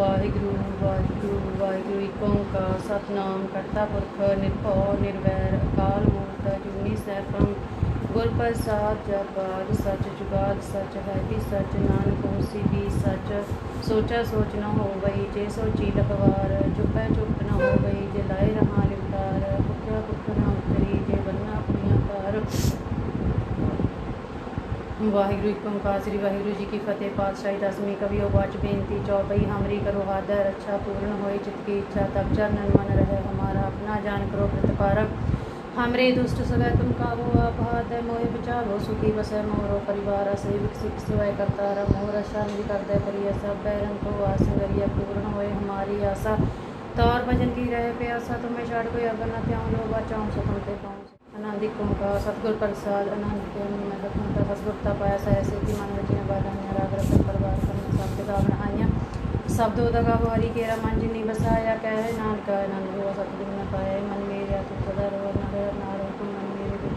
ਵਾਹਿਗੁਰੂ ਵਾਹਿਗੁਰੂ ਵਾਹਿਗੁਰੂ, ਇੱਕ ਓੰਕਾਰ, ਸਤਨਾਮ, ਕਰਤਾ ਪੁਰਖ, ਨਿਰਭਉ, ਨਿਰਵੈਰ, ਅਕਾਲ ਮੂਰਤ, ਅਜੂਨੀ ਸੈਭੰ, ਗੁਰ ਪ੍ਰਸਾਦ ਜਪਾਰ ਸੱਚ ਜੁਗਾਦ, ਸੱਚ ਹੈ ਵੀ ਸੱਚ ਨਾਨਕ ਹੋਸੀ ਵੀ ਸੱਚ। ਸੋਚਾ ਸੋਚ ਨ ਹੋਵਈ, ਜੇ ਸੋਚੀ ਲਖਵਾਰ ਚੁਪੈ ਚੁਪ ਨਾ ਹੋਵਈ, ਜੇ ਲਾਏ ਰਹਾ ਲਿਵਤਾਰ ਭੁੱਖਿਆ ਭੁੱਖ ਉਤਰੀ, ਜੇ ਬੰਨਾ ਆਪਣੀਆਂ ਕਾਰ ਵਾਹਿਗੁਰੂ ਇੱਕ ਓੰਕਾਰ ਸ੍ਰੀ ਵਾਹਿਗੁਰੂ ਜੀ ਕੀ ਫਤਿਹ ਪਾਤਸ਼ਾਹੀ ਦਸਵੀਂ ਕਵਿਓ ਬਾਚ ਬੇਨਤੀ ਚੌਪਈ ਹਮਰੀ ਕਰੋ ਹਾਦਰ ਅੱਛਾ ਪੂਰਨ ਹੋਏ चित की इच्छा तब चरणन मन रहे हमारा अपना जान करो प्रतिपारक हमरे दुष्ट सवै तुम काबो आप हाथ मोहि बचालो सुखी बसै मोरो परिवार से विकसित सिवाय करता रह मोर शांति कर दे करिय सब बैरन को आस करिय पूर्ण होए हमारी आशा तौर भजन की रहे प्यासा तुम्हें छाड़ कोई अगर न त्याऊं लो बचाऊं सुखम ते पाऊं ਆਨੰਦ ਇੱਕ ਓੰਕਾਰ ਸਤਿਗੁਰ ਪ੍ਰਸਾਦ ਆਨੰਦ ਕੇ ਮੈਂ ਰਖਣ ਦਾ ਸਤਿਗੁਰਤਾ ਪਾਇਆ ਸਹਿ ਸੇ ਕੀ ਮਨ ਵਚੀਆਂ ਬਾਧਾਈਆਂ ਰਾਗ ਰਤਨ ਪਰਵਾਰ ਕਰਨ ਸਭ ਤੇ ਗਾਵਣ ਆਈਆਂ। ਸਬਦੋ ਦਗਾ ਵਾਰੀ ਕੇਰਾ ਮਨ ਜਿਨੀ ਬਸਾਇਆ ਕਹਿ ਨਾਨਕ ਆਨੰਦ ਹੋਆ ਸਤਿਗੁਰ ਨੇ ਪਾਇਆ ਮਨ ਮੇਰੇ ਤੂੰ ਸਦਾ ਰੋ ਨਰ ਨਾਰੋ ਤੂੰ ਮਨ ਮੇਰੇ ਦੁਖ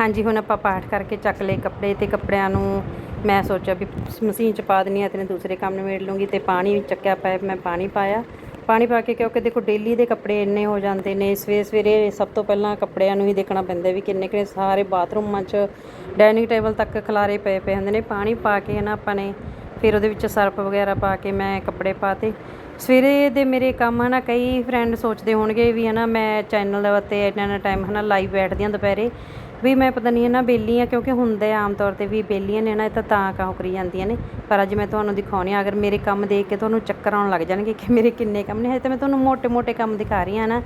ਹਾਂਜੀ, ਹੁਣ ਆਪਾਂ ਪਾਠ ਕਰਕੇ ਚੱਕ ਲਏ ਕੱਪੜੇ ਤੇ ਕੱਪੜਿਆਂ ਨੂੰ ਮੈਂ ਸੋਚਿਆ ਵੀ ਮਸ਼ੀਨ ਚ ਪਾ ਦਿੰਨੀ ਆ ਤੇ ਦੂਸਰੇ ਕੰਮ ਨਿਬੇੜ ਲੂੰਗੀ ਤੇ ਪਾਣੀ ਚੱਕਿਆ ਪਿਆ, ਮੈਂ ਪਾਣੀ ਪਾਇਆ। ਪਾਣੀ ਪਾ ਕੇ ਕਿਉਂਕਿ ਦੇਖੋ ਡੇਲੀ ਦੇ ਕੱਪੜੇ ਇੰਨੇ ਹੋ ਜਾਂਦੇ ਨੇ, ਸਵੇਰੇ ਸਵੇਰੇ ਸਭ ਤੋਂ ਪਹਿਲਾਂ ਕੱਪੜਿਆਂ ਨੂੰ ਹੀ ਦੇਖਣਾ ਪੈਂਦਾ ਵੀ ਕਿੰਨੇ ਕਿੰਨੇ ਸਾਰੇ ਬਾਥਰੂਮਾਂ 'ਚ ਡਾਈਨਿੰਗ ਟੇਬਲ ਤੱਕ ਖਲਾਰੇ ਪਏ ਪਏ ਹੁੰਦੇ ਨੇ, ਪਾਣੀ ਪਾ ਕੇ ਨਾ ਆਪਾਂ ਨੇ ਫਿਰ ਉਹਦੇ ਵਿੱਚ ਸਰਫ ਵਗੈਰਾ ਪਾ ਕੇ ਮੈਂ ਕੱਪੜੇ ਪਾਤੇ। ਸਵੇਰੇ ਦੇ ਮੇਰੇ ਕੰਮ ਹਨਾ ਕਈ ਫਰੈਂਡ ਸੋਚਦੇ ਹੋਣਗੇ ਵੀ ਹਨਾ ਮੈਂ ਚੈਨਲ ਉੱਤੇ ਇੰਨਾ ਇੰਨਾ ਟਾਈਮ ਹਨਾ ਲਾਈਵ ਬੈਠਦੀ ਹਾਂ ਦੁਪਹਿਰੇ। ਵੀ ਮੈਂ ਪਤਾ ਨਹੀਂ ਹੈ ਨਾ ਬੇਲੀਆਂ ਕਿਉਂਕਿ ਹੁੰਦੇ ਆਮ ਤੌਰ ਤੇ ਵੀ ਬੇਲੀਆਂ ਨੇ ਨਾ, ਇਹ ਤਾਂ ਤਾਂ ਕਾਹ ਕਰੀ ਜਾਂਦੀਆਂ ਨੇ। ਪਰ ਅੱਜ ਮੈਂ ਤੁਹਾਨੂੰ ਦਿਖਾਉਣੀ ਆ, ਅਗਰ ਮੇਰੇ ਕੰਮ ਦੇਖ ਕੇ ਤੁਹਾਨੂੰ ਚੱਕਰ ਆਉਣ ਲੱਗ ਜਾਣਗੇ ਕਿ ਮੇਰੇ ਕਿੰਨੇ ਕੰਮ ਨੇ, ਹਜੇ ਤਾਂ ਮੈਂ ਤੁਹਾਨੂੰ ਮੋٹے-ਮੋٹے ਕੰਮ ਦਿਖਾ ਰਹੀ ਹਾਂ ਨਾ।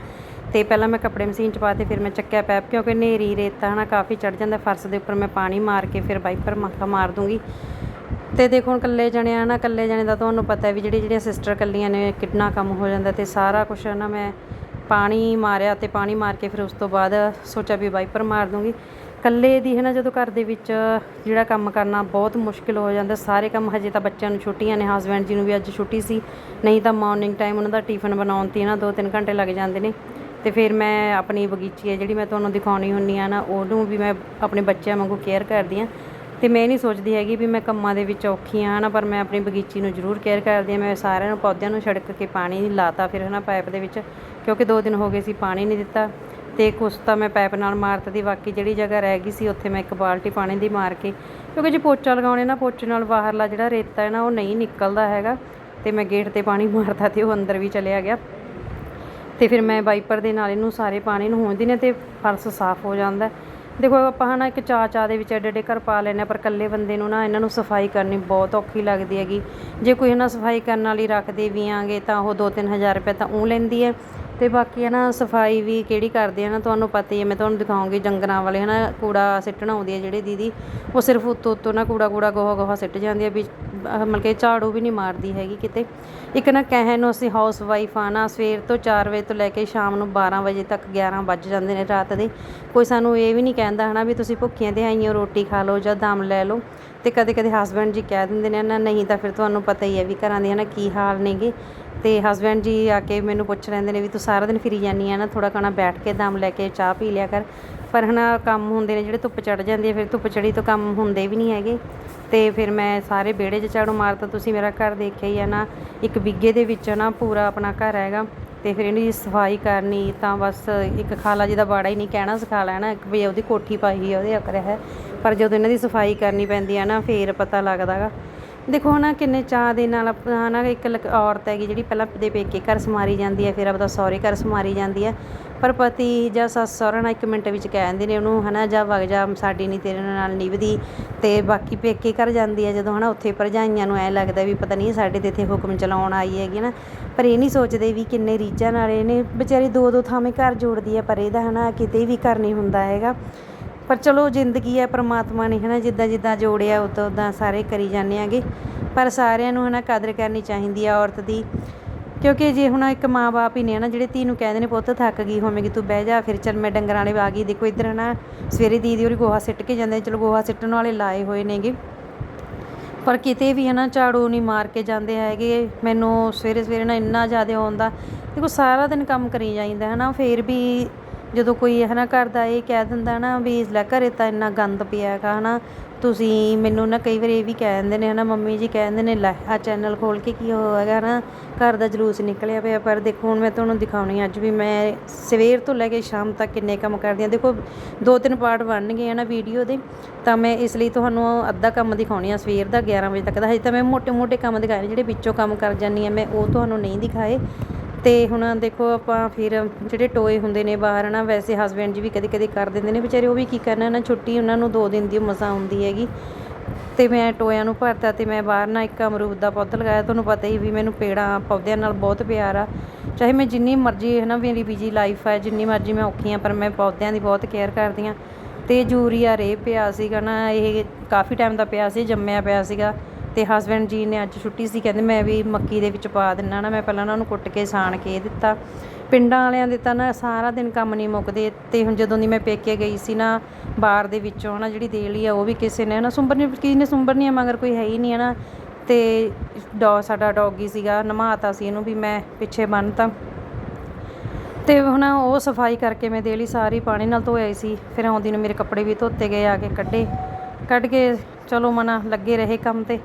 ਤੇ ਪਹਿਲਾਂ ਮੈਂ ਕੱਪੜੇ ਮਸ਼ੀਨ 'ਚ ਪਾਤੇ ਫਿਰ ਮੈਂ ਚੱਕਿਆ ਪੈਪ, ਕਿਉਂਕਿ ਨੇਰੀ ਰੇਤਾ ਨਾ ਕਾਫੀ ਚੜ ਜਾਂਦਾ ਫਰਸ਼ ਦੇ ਉੱਪਰ, ਮੈਂ ਪਾਣੀ ਮਾਰ ਕੇ ਫਿਰ ਵਾਈਪਰ ਮੱਖਾ ਮਾਰ ਦੂੰਗੀ। ਤੇ ਦੇਖੋ ਹੁਣ ਇਕੱਲੇ ਜਣੇ ਆ ਨਾ, ਇਕੱਲੇ ਜਣੇ ਦਾ ਤੁਹਾਨੂੰ ਪਤਾ ਹੈ ਵੀ ਜਿਹੜੀ ਜਿਹੜੀਆਂ ਸਿਸਟਰ ਇਕੱਲੀਆਂ ਨੇ, ਕਿੰਨਾ ਕੰਮ ਹੋ ਜਾਂਦਾ ਤੇ ਸਾਰਾ ਕੁਝ ਨਾ ਮੈਂ ਪਾਣੀ ਮਾਰਿਆ ਤੇ ਪਾਣੀ ਮਾਰ ਕੇ ਫਿਰ ਉਸ ਤੋਂ ਬਾਅਦ ਸੋਚਿਆ ਵੀ ਵਾਈਪਰ ਮਾਰ ਦੂੰਗੀ। ਇਕੱਲੇ ਦੀ ਹੈ ਨਾ ਜਦੋਂ ਘਰ ਦੇ ਵਿੱਚ ਜਿਹੜਾ ਕੰਮ ਕਰਨਾ ਬਹੁਤ ਮੁਸ਼ਕਿਲ ਹੋ ਜਾਂਦਾ, ਸਾਰੇ ਕੰਮ ਹਜੇ ਤਾਂ ਬੱਚਿਆਂ ਨੂੰ ਛੁੱਟੀਆਂ ਨੇ ਹਸਬੈਂਡ ਜੀ ਨੂੰ ਵੀ ਅੱਜ ਛੁੱਟੀ ਸੀ, ਨਹੀਂ ਤਾਂ ਮਾਰਨਿੰਗ ਟਾਈਮ ਉਹਨਾਂ ਦਾ ਟਿਫਨ ਬਣਾਉਣ 'ਤੇ ਨਾ 2-3 ਘੰਟੇ ਲੱਗ ਜਾਂਦੇ ਨੇ। ਤੇ ਫਿਰ ਮੈਂ ਆਪਣੀ ਬਗੀਚੀ ਹੈ ਜਿਹੜੀ ਮੈਂ ਤੁਹਾਨੂੰ ਦਿਖਾਉਣੀ ਹੁੰਨੀ ਆ ਨਾ, ਉਹਨੂੰ ਵੀ ਮੈਂ ਆਪਣੇ ਬੱਚਿਆਂ ਵਾਂਗੂ ਕੇਅਰ ਕਰਦੀ ਆ ਤੇ ਮੈਂ ਨਹੀਂ ਸੋਚਦੀ ਹੈਗੀ ਵੀ ਮੈਂ ਕੰਮਾਂ ਦੇ ਵਿੱਚ ਔਖੀ ਆ ਨਾ ਪਰ ਮੈਂ ਆਪਣੀ ਬਗੀਚੀ ਨੂੰ ਜ਼ਰੂਰ ਕੇਅਰ ਕਰਦੀ ਆ ਮੈਂ ਸਾਰਿਆਂ ਨੂੰ ਪੌਦਿਆਂ ਨੂੰ ਛਿੜਕ ਕੇ ਪਾਣੀ ਲਾਤਾ ਫਿਰ ਹਨਾ, ਪਾਈਪ ਦੇ ਵਿੱਚ। ਕਿਉਂਕਿ 2 ਦਿਨ ਹੋ ਗਏ ਸੀ, ਪਾਣੀ ਨਹੀਂ ਦਿੱਤਾ ਤੇ ਕੁਛ ਤਾਂ ਮੈਂ ਪੈਪ ਨਾਲ ਮਾਰਤਾ ਦੀ, ਬਾਕੀ ਜਿਹੜੀ ਜਗ੍ਹਾ ਰਹਿ ਗਈ ਸੀ, ਉੱਥੇ ਮੈਂ ਇੱਕ ਬਾਲਟੀ ਪਾਣੀ ਦੀ ਮਾਰ ਕੇ, ਕਿਉਂਕਿ ਜੇ ਪੋਚਾ ਲਗਾਉਣੇ ਨਾ, ਪੋਚੇ ਨਾਲ ਬਾਹਰਲਾ ਜਿਹੜਾ ਰੇਤਾ ਹੈ ਨਾ, ਉਹ ਨਹੀਂ ਨਿਕਲਦਾ ਹੈਗਾ। ਤੇ ਮੈਂ ਗੇਟ ਤੇ ਪਾਣੀ ਮਾਰਤਾ ਤੇ ਉਹ ਅੰਦਰ ਵੀ ਚਲਿਆ ਗਿਆ। ਤੇ ਫਿਰ ਮੈਂ ਵਾਈਪਰ ਦੇ ਨਾਲ ਇਹਨੂੰ ਸਾਰੇ ਪਾਣੀ ਨੂੰ ਹੋਂਦੀ ਨੇ ਤੇ ਫਰਸ਼ ਸਾਫ਼ ਹੋ ਜਾਂਦਾ। ਦੇਖੋ, ਆਪਾਂ ਹਨਾ ਇੱਕ ਚਾ ਚਾ ਦੇ ਵਿੱਚ ਐਡੇ ਐਡੇ ਘਰ ਪਾ ਲੈਨੇ ਪਰ ਇਕੱਲੇ ਬੰਦੇ ਨੂੰ ਨਾ ਇਹਨਾਂ ਨੂੰ ਸਫ਼ਾਈ ਕਰਨੀ ਬਹੁਤ ਔਖੀ ਲੱਗਦੀ ਹੈਗੀ। ਜੇ ਕੋਈ ਇਹਨਾਂ ਸਫ਼ਾਈ ਕਰਨ ਵਾਲੀ ਰੱਖਦੇ ਵੀ ਆਂਗੇ, ਤਾਂ ਉਹ 2-3000 ਰੁਪਏ ਤਾਂ ਉਹ ਲੈਂਦੀ ਹੈ। ਅਤੇ ਬਾਕੀ ਹੈ ਨਾ, ਸਫ਼ਾਈ ਵੀ ਕਿਹੜੀ ਕਰਦੇ ਆ ਨਾ, ਤੁਹਾਨੂੰ ਪਤਾ ਹੀ ਹੈ, ਮੈਂ ਤੁਹਾਨੂੰ ਦਿਖਾਉਂਗੀ ਜੰਗਲਾਂ ਵਾਲੇ ਹੈ ਨਾ ਕੂੜਾ ਸਿੱਟਣ ਆਉਂਦੀ ਹੈ ਜਿਹੜੇ ਦੀਦੀ, ਉਹ ਸਿਰਫ ਉੱਤੋਂ ਉੱਤੋਂ ਨਾ ਕੂੜਾ ਕੂੜਾ ਗੋਹਾ ਗੋਹਾ ਸਿੱਟ ਜਾਂਦੀ ਹੈ ਵੀ ਮਤਲਬ ਕਿ ਝਾੜੂ ਵੀ ਨਹੀਂ ਮਾਰਦੀ ਹੈਗੀ ਕਿਤੇ। ਇੱਕ ਨਾ ਕਹਿਣ ਨੂੰ ਅਸੀਂ ਹਾਊਸ ਵਾਈਫ ਆ ਨਾ, ਸਵੇਰ ਤੋਂ 4 ਵਜੇ ਤੋਂ ਲੈ ਕੇ ਸ਼ਾਮ ਨੂੰ 12 ਵਜੇ ਤੱਕ 11 ਵੱਜ ਜਾਂਦੇ ਨੇ ਰਾਤ ਦੇ। ਕੋਈ ਸਾਨੂੰ ਇਹ ਵੀ ਨਹੀਂ ਕਹਿੰਦਾ, ਹਨਾ, ਵੀ ਤੁਸੀਂ ਭੁੱਖੀਆਂ ਤੇ ਆਈਆਂ ਰੋਟੀ ਖਾ ਲਓ ਜਾਂ ਦਮ ਲੈ ਲਓ। ਤੇ ਕਦੇ ਕਦੇ ਹਸਬੈਂਡ ਜੀ ਕਹਿ ਦਿੰਦੇ ਨੇ, ਨਾ, ਨਹੀਂ ਤਾਂ ਫਿਰ ਤੁਹਾਨੂੰ ਪਤਾ ਹੀ ਹੈ ਵੀ ਘਰਾਂ ਦੇ ਹਨਾ ਕੀ ਹਾਲ ਨੇਗੇ। ਤੇ ਹਸਬੈਂਡ ਜੀ ਆ ਕੇ ਮੈਨੂੰ ਪੁੱਛ ਰਹਿੰਦੇ ਨੇ ਵੀ, ਤੂੰ ਸਾਰਾ ਦਿਨ ਫਿਰੀ ਜਾਂਦੀ ਆ ਨਾ ਥੋੜਾ ਕਣਾ ਬੈਠ ਕੇ ਦਮ ਲੈ ਕੇ ਚਾਹ ਪੀ ਲਿਆ ਕਰ। ਪਰ ਹਨਾ ਕੰਮ ਹੁੰਦੇ ਨੇ ਜਿਹੜੇ ਧੁੱਪ ਚੜ ਜਾਂਦੀ ਹੈ ਫਿਰ ਧੁੱਪ ਚੜੀ ਤੋਂ ਕੰਮ ਹੁੰਦੇ ਵੀ ਨਹੀਂ ਹੈਗੇ। ਤੇ ਫਿਰ ਮੈਂ ਸਾਰੇ ਵਿਹੜੇ 'ਚ ਝਾੜੂ ਮਾਰਤਾ ਤੁਸੀਂ ਮੇਰਾ ਘਰ ਦੇਖਿਆ ਹੀ ਹੈ ਨਾ, ਇੱਕ ਬਿੱਗੇ ਦੇ ਵਿੱਚ ਨਾ ਪੂਰਾ ਆਪਣਾ ਘਰ ਹੈਗਾ। ਤੇ ਫਿਰ ਇਹਦੀ ਸਫ਼ਾਈ ਕਰਨੀ, ਤਾਂ ਬਸ ਇੱਕ ਖਾਲਾ ਜੀ ਦਾ ਬਾੜਾ ਹੀ ਨਹੀਂ ਕਹਿਣਾ ਸਿਖਾ ਲੈਣਾ, ਇੱਕ ਵੀ ਉਹਦੀ ਕੋਠੀ ਪਾਈ ਹੈ ਉਹਦੇ ਅਕਰ ਹੈ। ਪਰ ਜਦੋਂ ਇਹਨਾਂ ਦੀ ਸਫ਼ਾਈ ਕਰਨੀ ਪੈਂਦੀ ਹੈ ਨਾ, ਫੇਰ ਪਤਾ ਲੱਗਦਾਗਾ ਦੇਖੋ ਨਾ ਕਿੰਨੇ ਚਾਹ ਦੇ ਨਾਲ ਆਪਣਾ ਨਾ ਇੱਕ ਲਕ- ਔਰਤ ਹੈਗੀ ਜਿਹੜੀ ਪਹਿਲਾਂ ਦੇ ਪੇਕੇ ਘਰ ਸਮਾਰੀ ਜਾਂਦੀ ਹੈ ਫਿਰ ਆਪਦਾ ਸਹੁਰੇ ਘਰ ਸਮਾਰੀ ਜਾਂਦੀ ਹੈ ਪਰ ਪਤੀ ਜਾਂ ਸੱਸ ਸਹੁਰਾ ਨਾਲ ਇੱਕ ਮਿੰਟ ਵਿੱਚ ਕਹਿ ਦਿੰਦੇ ਨੇ ਉਹਨੂੰ, ਹਨਾ, ਜਾਂ ਵਗ ਜਾ, ਸਾਡੀ ਨਹੀਂ ਤੇਰੇ ਨਾਲ ਨਿਭਦੀ। ਤੇ ਬਾਕੀ ਪੇਕੇ ਘਰ ਜਾਂਦੀ ਹੈ ਜਦੋਂ, ਹਨਾ, ਉੱਥੇ ਭਰਜਾਈਆਂ ਨੂੰ ਐ ਲੱਗਦਾ ਵੀ ਪਤਾ ਨਹੀਂ ਸਾਡੇ ਤੇ ਇੱਥੇ ਹੁਕਮ ਚਲਾਉਣ ਆਈ ਹੈਗੀ ਨਾ। ਪਰ ਇਹ ਨਹੀਂ ਸੋਚਦੇ ਵੀ ਕਿੰਨੇ ਰੀਝਾਂ ਨਾਲ ਇਹਨੇ ਵਿਚਾਰੀ ਦੋ ਦੋ ਥਾਵੇਂ ਘਰ ਜੋੜਦੀ ਹੈ ਪਰ ਇਹਦਾ, ਹਨਾ, ਕਿਤੇ ਵੀ ਘਰ ਨਹੀਂ ਹੁੰਦਾ ਹੈਗਾ। ਪਰ ਚਲੋ, ਜ਼ਿੰਦਗੀ ਹੈ ਪ੍ਰਮਾਤਮਾ ਨੇ, ਹਨਾ, ਜਿੱਦਾਂ ਜਿੱਦਾਂ ਜੋੜਿਆ, ਉਦਾਂ ਉਦਾਂ ਸਾਰੇ ਕਰੀ ਜਾਂਦੇ ਆਂਗੇ ਪਰ ਸਾਰਿਆਂ ਨੂੰ, ਹਨਾ, ਕਦਰ ਕਰਨੀ ਚਾਹੀਦੀ ਆ ਔਰਤ ਦੀ। ਕਿਉਂਕਿ ਜੇ ਹੁਣ ਇੱਕ ਮਾਂ-ਬਾਪ ਹੀ ਨੇ ਨਾ ਜਿਹੜੇ ਧੀ ਨੂੰ ਕਹਿੰਦੇ ਨੇ, ਪੁੱਤ, ਥੱਕ ਗਈ ਹੋਵੇਂਗੀ, ਤੂੰ ਬਹਿ ਜਾ, ਫਿਰ ਚੱਲ ਮੈਂ ਡੰਗਰਾਂ ਵਾਲੇ ਆ ਗਈ, ਦੇਖੋ ਇੱਧਰ ਹਨਾ, ਸਵੇਰੇ ਦੀਦੀ ਉਹਦੀ ਗੋਹਾ ਸਿੱਟ ਕੇ ਜਾਂਦੇ ਚਲੋ ਗੋਹਾ ਸਿੱਟਣ ਵਾਲੇ ਲਾਏ ਹੋਏ ਨੇਗੇ। ਪਰ ਕਿਤੇ ਵੀ ਹਨਾ, ਝਾੜੂ ਨਹੀਂ ਮਾਰ ਕੇ ਜਾਂਦੇ ਹੈਗੇ, ਮੈਨੂੰ ਸਵੇਰੇ ਸਵੇਰੇ ਨਾ ਇੰਨਾ ਜ਼ਿਆਦਾ ਆਉਂਦਾ ਦੇਖੋ ਸਾਰਾ ਦਿਨ ਕੰਮ ਕਰੀ ਜਾਂਦਾ ਹਨਾ, ਫੇਰ ਵੀ ਜਦੋਂ ਕੋਈ ਹੈ ਨਾ ਘਰ ਦਾ ਇਹ ਕਹਿ ਦਿੰਦਾ ਨਾ ਵੀ ਲੈ ਘਰੇ ਤਾਂ ਇੰਨਾ ਗੰਦ ਪਿਆ ਹੈਗਾ ਹਨਾ ਤੁਸੀਂ ਮੈਨੂੰ ਨਾ ਕਈ ਵਾਰ ਇਹ ਵੀ ਕਹਿ ਦਿੰਦੇ ਨੇ ਹੈ ਨਾ ਮੰਮੀ ਜੀ ਕਹਿ ਦਿੰਦੇ ਨੇ, ਲੈ ਆ ਚੈਨਲ ਖੋਲ੍ਹ ਕੇ ਕੀ ਉਹ ਹੈਗਾ ਨਾ, ਘਰ ਦਾ ਜਲੂਸ ਨਿਕਲਿਆ ਪਿਆ, ਪਰ ਦੇਖੋ, ਹੁਣ ਮੈਂ ਤੁਹਾਨੂੰ ਦਿਖਾਉਣੀ ਅੱਜ ਵੀ ਮੈਂ ਸਵੇਰ ਤੋਂ ਲੈ ਕੇ ਸ਼ਾਮ ਤੱਕ ਕਿੰਨੇ ਕੰਮ ਕਰਦੀ ਆ ਦੇਖੋ, ਦੋ ਤਿੰਨ ਪਾਰਟ ਬਣਨਗੇ ਹੈ ਨਾ ਵੀਡੀਓ ਦੇ, ਤਾਂ ਮੈਂ ਇਸ ਲਈ ਤੁਹਾਨੂੰ ਅੱਧਾ ਕੰਮ ਦਿਖਾਉਣੀ ਆ, ਸਵੇਰ ਦਾ 11 ਵਜੇ ਤੱਕ ਦਾ। ਹਜੇ ਤਾਂ ਮੈਂ ਮੋਟੇ ਮੋਟੇ ਕੰਮ ਦਿਖਾਏ ਜਿਹੜੇ ਵਿੱਚੋਂ ਕੰਮ ਕਰ ਜਾਨੀ ਆ ਮੈਂ ਉਹ ਤੁਹਾਨੂੰ ਨਹੀਂ ਦਿਖਾਏ। ਅਤੇ ਹੁਣ ਦੇਖੋ ਆਪਾਂ ਫਿਰ ਜਿਹੜੇ ਟੋਏ ਹੁੰਦੇ ਨੇ ਬਾਹਰ ਨਾ ਵੈਸੇ ਹਸਬੈਂਡ ਜੀ ਵੀ ਕਦੇ ਕਦੇ ਕਰ ਦਿੰਦੇ ਨੇ, ਵਿਚਾਰੇ ਉਹ ਵੀ ਕੀ ਕਰਨਾ, ਨਾ ਛੁੱਟੀ ਉਹਨਾਂ ਨੂੰ ਦੋ ਦਿਨ ਦੀ ਮਸਾ ਆਉਂਦੀ ਹੈਗੀ। ਤੇ ਮੈਂ ਟੋਇਆਂ ਨੂੰ ਭਰਤਾ ਤੇ ਮੈਂ ਬਾਹਰ ਨਾ ਇੱਕ ਅਮਰੂਦ ਦਾ ਪੌਦਾ ਲਗਾਇਆ, ਤੁਹਾਨੂੰ ਪਤਾ ਹੀ ਵੀ ਮੈਨੂੰ ਪੇੜਾਂ ਪੌਦਿਆਂ ਨਾਲ ਬਹੁਤ ਪਿਆਰ ਆ। ਚਾਹੇ ਮੈਂ ਜਿੰਨੀ ਮਰਜ਼ੀ ਹੈ ਨਾ ਮੇਰੀ ਬਿਜ਼ੀ ਲਾਈਫ ਹੈ ਜਿੰਨੀ ਮਰਜ਼ੀ ਮੈਂ ਔਖੀ ਆ, ਪਰ ਮੈਂ ਪੌਦਿਆਂ ਦੀ ਬਹੁਤ ਕੇਅਰ ਕਰਦੀ ਆ ਤੇ ਯੂਰੀਆ ਰੇ ਪਿਆ ਸੀਗਾ ਨਾ, ਇਹ ਕਾਫੀ ਟਾਈਮ ਦਾ ਪਿਆ ਸੀ, ਜੰਮਿਆ ਪਿਆ ਸੀਗਾ। ਤੇ ਹਸਬੈਂਡ ਜੀ ਨੇ ਅੱਜ ਛੁੱਟੀ ਸੀ, ਕਹਿੰਦੇ ਮੈਂ ਵੀ ਮੱਕੀ ਦੇ ਵਿੱਚ ਪਾ ਦਿੰਨਾ ਨਾ, ਮੈਂ ਪਹਿਲਾਂ ਉਹਨਾਂ ਨੂੰ ਕੁੱਟ ਕੇ ਸਾਣ ਕੇ ਦਿੱਤਾ। ਪਿੰਡਾਂ ਵਾਲਿਆਂ ਦੇ ਤਾਂ ਨਾ ਸਾਰਾ ਦਿਨ ਕੰਮ ਨਹੀਂ ਮੁੱਕਦੇ, ਤੇ ਹੁਣ ਜਦੋਂ ਦੀ ਮੈਂ ਪੇਕੇ ਗਈ ਸੀ ਨਾ ਬਾਰ ਦੇ ਵਿੱਚੋਂ ਨਾ ਜਿਹੜੀ ਦੇਲੀ ਆ, ਉਹ ਵੀ ਕਿਸੇ ਨੇ ਨਾ ਸੁੰਬਰਨੀ ਕਿਸੇ ਨੇ ਸੁੰਬਰਨੀ ਆ, ਮਗਰ ਕੋਈ ਹੈ ਹੀ ਨਹੀਂ ਹੈ ਨਾ। ਤੇ ਡੌ, ਸਾਡਾ ਡੌਗੀ ਸੀਗਾ, ਨਮਾਤਾ ਸੀ ਇਹਨੂੰ ਵੀ ਮੈਂ ਪਿੱਛੇ ਬੰਨਤਾ। ਤੇ ਹੁਣ ਉਹ ਸਫ਼ਾਈ ਕਰਕੇ ਮੈਂ ਦੇਲੀ ਸਾਰੀ ਪਾਣੀ ਨਾਲ ਧੋਈ ਸੀ, ਫਿਰ ਆਉਂਦੀ ਨੂੰ ਮੇਰੇ ਕੱਪੜੇ ਵੀ ਧੋਤੇ ਗਏ ਆ ਕੇ ਕੱਢੇ। ਕੱਢ ਕੇ ਚਲੋ ਮਨਾ ਲੱਗੇ ਰਹੇ ਕੰਮ ਤੇ।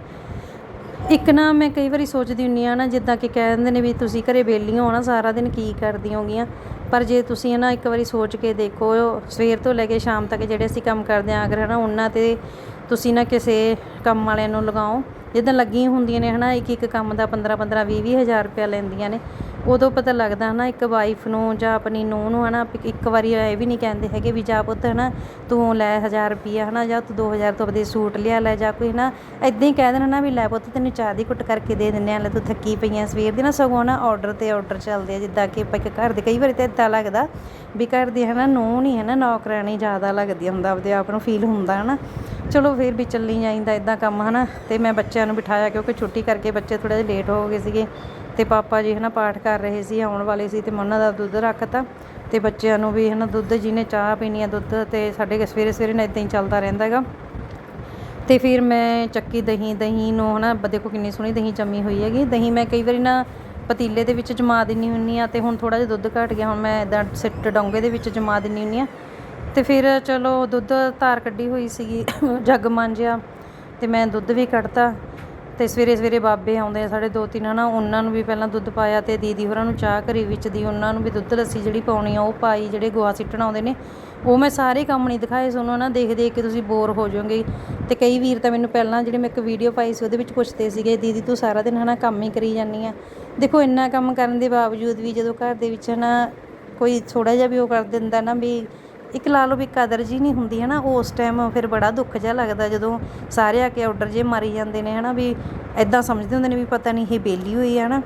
ਇੱਕ ਨਾ ਮੈਂ ਕਈ ਵਾਰੀ ਸੋਚਦੀ ਹੁੰਨੀ ਆ ਨਾ, ਜਿੱਦਾਂ ਕਿ ਕਹਿ ਦਿੰਦੇ ਨੇ ਵੀ ਤੁਸੀਂ ਘਰੇ ਬੇਲੀਆਂ ਹੋ ਨਾ ਸਾਰਾ ਦਿਨ ਕੀ ਕਰਦੀਆਂ ਹੋਗੀਆਂ। ਪਰ ਜੇ ਤੁਸੀਂ ਨਾ ਇੱਕ ਵਾਰੀ ਸੋਚ ਕੇ ਦੇਖੋ, ਸਵੇਰ ਤੋਂ ਲੈ ਕੇ ਸ਼ਾਮ ਤੱਕ ਜਿਹੜੇ ਅਸੀਂ ਕੰਮ ਕਰਦੇ ਆਂ ਅਗਰ ਹਨਾ, ਉਹਨਾਂ ਤੇ ਤੁਸੀਂ ਨਾ ਕਿਸੇ ਕੰਮ ਵਾਲਿਆਂ ਨੂੰ ਲਗਾਓ। ਜਿੱਦਾਂ ਲੱਗੀਆਂ ਹੁੰਦੀਆਂ ਨੇ, ਹਨਾ ਇੱਕ ਇੱਕ ਕੰਮ ਦਾ 15 15 20 20 ਹਜ਼ਾਰ ਰੁਪਇਆ ਲੈਂਦੀਆਂ ਨੇ। ਉਦੋਂ ਪਤਾ ਲੱਗਦਾ, ਹਨਾ, ਇੱਕ ਵਾਈਫ ਨੂੰ ਜਾਂ ਆਪਣੀ ਨੂੰਹ ਨੂੰ, ਹਨਾ, ਵੀ ਇੱਕ ਵਾਰੀ ਇਹ ਵੀ ਨਹੀਂ ਕਹਿੰਦੇ ਹੈਗੇ ਵੀ ਜਾ ਪੁੱਤ, ਹਨਾ, ਤੂੰ ਲੈ 1000 ਰੁਪਿਆ ਹਨਾ, ਜਾਂ ਤੂੰ 2000 ਤੋਂ ਵਧੇ ਸੂਟ ਲਿਆ, ਲੈ ਜਾਂ ਕੋਈ, ਹਨਾ। ਇਦਾਂ ਹੀ ਕਹਿ ਦੇਣਾ ਨਾ ਵੀ ਲੈ ਪੁੱਤ, ਤੈਨੂੰ ਚਾਹ ਦੀ ਕੁੱਟ ਕਰਕੇ ਦੇ ਦਿੰਦੇ ਆ ਲੈ ਤੂੰ ਥੱਕੀ ਪਈਆਂ ਸਵੇਰ ਦੀ, ਨਾ, ਸਗੋਂ ਨਾ ਆਰਡਰ ਤੇ ਆਰਡਰ ਚੱਲਦੇ ਆ, ਜਿੱਦਾਂ ਕਿ ਆਪਾਂ ਇੱਕ ਘਰ ਦੇ ਕਈ ਵਾਰੀ ਤਾਂ ਇਦਾਂ ਲੱਗਦਾ ਵੀ ਘਰ ਦੀ, ਹਨਾ, ਨੂੰਹ ਨਹੀਂ ਹਨਾ ਨੌਕਰਾਨੀ ਜ਼ਿਆਦਾ ਲੱਗਦੀ ਹੁੰਦਾ ਆਪਦੇ ਆਪ ਨੂੰ ਫੀਲ ਹੁੰਦਾ, ਹਨਾ। ਚਲੋ ਫਿਰ ਵੀ ਚੱਲੀ ਜਾਂਦਾ ਇਦਾਂ ਕੰਮ, ਹਨਾ? ਤੇ ਮੈਂ ਬੱਚਿਆਂ ਨੂੰ ਬਿਠਾਇਆ ਕਿਉਂਕਿ ਛੁੱਟੀ ਕਰਕੇ ਬੱਚੇ ਥੋੜਾ ਜਿਹਾ ਲੇਟ ਹੋ ਗਏ ਸੀਗੇ। ਤੇ ਪਾਪਾ ਜੀ, ਹਨਾ, ਪਾਠ ਕਰ ਰਹੇ ਸੀ, ਆਉਣ ਵਾਲੇ ਸੀ ਤੇ ਮੈਂ ਉਹਨਾਂ ਦਾ ਦੁੱਧ ਰੱਖਤਾ। ਤੇ ਬੱਚਿਆਂ ਨੂੰ ਵੀ, ਹਨਾ, ਦੁੱਧ, ਜਿਹਨੇ ਚਾਹ ਪੀਣੀ ਆ ਦੁੱਧ ਤੇ ਸਾਡੇ ਸਵੇਰੇ ਸਵੇਰੇ ਨਾ ਇਦਾਂ ਹੀ ਚੱਲਦਾ ਰਹਿੰਦਾ ਹੈਗਾ। ਤੇ ਫਿਰ ਮੈਂ ਚੱਕੀ ਦਹੀਂ ਦਹੀਂ ਨੂੰ, ਹਨਾ, ਬ- ਦੇਖੋ ਕਿੰਨੀ ਸੋਹਣੀ ਦਹੀਂ ਜੰਮੀ ਹੋਈ ਹੈਗੀ। ਦਹੀਂ ਮੈਂ ਕਈ ਵਾਰੀ ਨਾ ਪਤੀਲੇ ਦੇ ਵਿੱਚ ਜਮਾ ਦਿੰਨੀ ਹੁੰਨੀ ਆ ਤੇ ਹੁਣ ਥੋੜਾ ਜਿਹਾ ਦੁੱਧ ਘਟ ਗਿਆ, ਹੁਣ ਮੈਂ ਇਦਾਂ ਸਿੱਟ ਡੋਂਗੇ ਦੇ ਵਿੱਚ ਜਮਾ ਦਿੰਨੀ ਹੁੰਨੀ ਆ। ਤੇ ਫਿਰ ਚਲੋ ਦੁੱਧ ਧਾਰ ਕੱਢੀ ਹੋਈ ਸੀਗੀ, ਜੱਗ ਮਾਂਜਿਆ ਤੇ ਮੈਂ ਦੁੱਧ ਵੀ ਕੱਢਤਾ ਤੇ ਸਵੇਰੇ ਸਵੇਰੇ ਬਾਬੇ ਆਉਂਦੇ ਆ ਸਾਡੇ ਦੋ ਤਿੰਨ, ਹਨਾ, ਉਹਨਾਂ ਨੂੰ ਵੀ ਪਹਿਲਾਂ ਦੁੱਧ ਪਾਇਆ ਤੇ ਦੀਦੀ ਹੋਰਾਂ ਨੂੰ ਚਾਹ ਕਰੀ ਵਿੱਚ ਦੀ, ਉਹਨਾਂ ਨੂੰ ਵੀ ਦੁੱਧ ਲੱਸੀ ਜਿਹੜੀ ਪਾਉਣੀ ਆ, ਉਹ ਪਾਈ, ਜਿਹੜੇ ਗੋਆ ਸਿੱਟਣ ਆਉਂਦੇ ਨੇ, ਉਹ ਮੈਂ ਸਾਰੇ ਕੰਮ ਨਹੀਂ ਦਿਖਾਏ ਤੁਹਾਨੂੰ ਨਾ ਦੇਖ ਦੇਖ ਕੇ ਤੁਸੀਂ ਬੋਰ ਹੋ ਜਾਓਗੇ। ਤੇ ਕਈ ਵੀਰ ਤਾਂ ਮੈਨੂੰ ਪਹਿਲਾਂ ਜਿਹੜੇ ਮੈਂ ਇੱਕ ਵੀਡੀਓ ਪਾਈ ਸੀ, ਉਹਦੇ ਵਿੱਚ ਪੁੱਛਦੇ ਸੀਗੇ, ਦੀਦੀ ਤੂੰ ਸਾਰਾ ਦਿਨ, ਹਨਾ, ਕੰਮ ਹੀ ਕਰੀ ਜਾਂਦੀ ਆ। ਦੇਖੋ, ਇੰਨਾ ਕੰਮ ਕਰਨ ਦੇ ਬਾਵਜੂਦ ਵੀ ਜਦੋਂ ਘਰ ਦੇ ਵਿੱਚ, ਹਨਾ, ਕੋਈ ਥੋੜਾ ਜਿਹਾ ਵੀ ਉਹ ਕਰ ਦਿੰਦਾ ਨਾ ਵੀ ਇੱਕ ਲਾ ਲਓ ਵੀ ਕਦਰ ਜੀ ਨਹੀਂ ਹੁੰਦੀ ਹੈ ਨਾ ਉਸ ਟਾਈਮ ਫਿਰ ਬੜਾ ਦੁੱਖ ਜਿਹਾ ਲੱਗਦਾ ਜਦੋਂ ਸਾਰੇ ਆ ਕੇ ਆਰਡਰ ਜੇ ਮਾਰੀ ਜਾਂਦੇ ਨੇ ਹੈ ਨਾ ਵੀ ਐਦਾਂ ਸਮਝਦੇ ਹੁੰਦੇ ਨੇ ਵੀ ਪਤਾ ਨਹੀਂ ਇਹ ਬੇਲੀ ਹੋਈ ਹੈ ਨਾ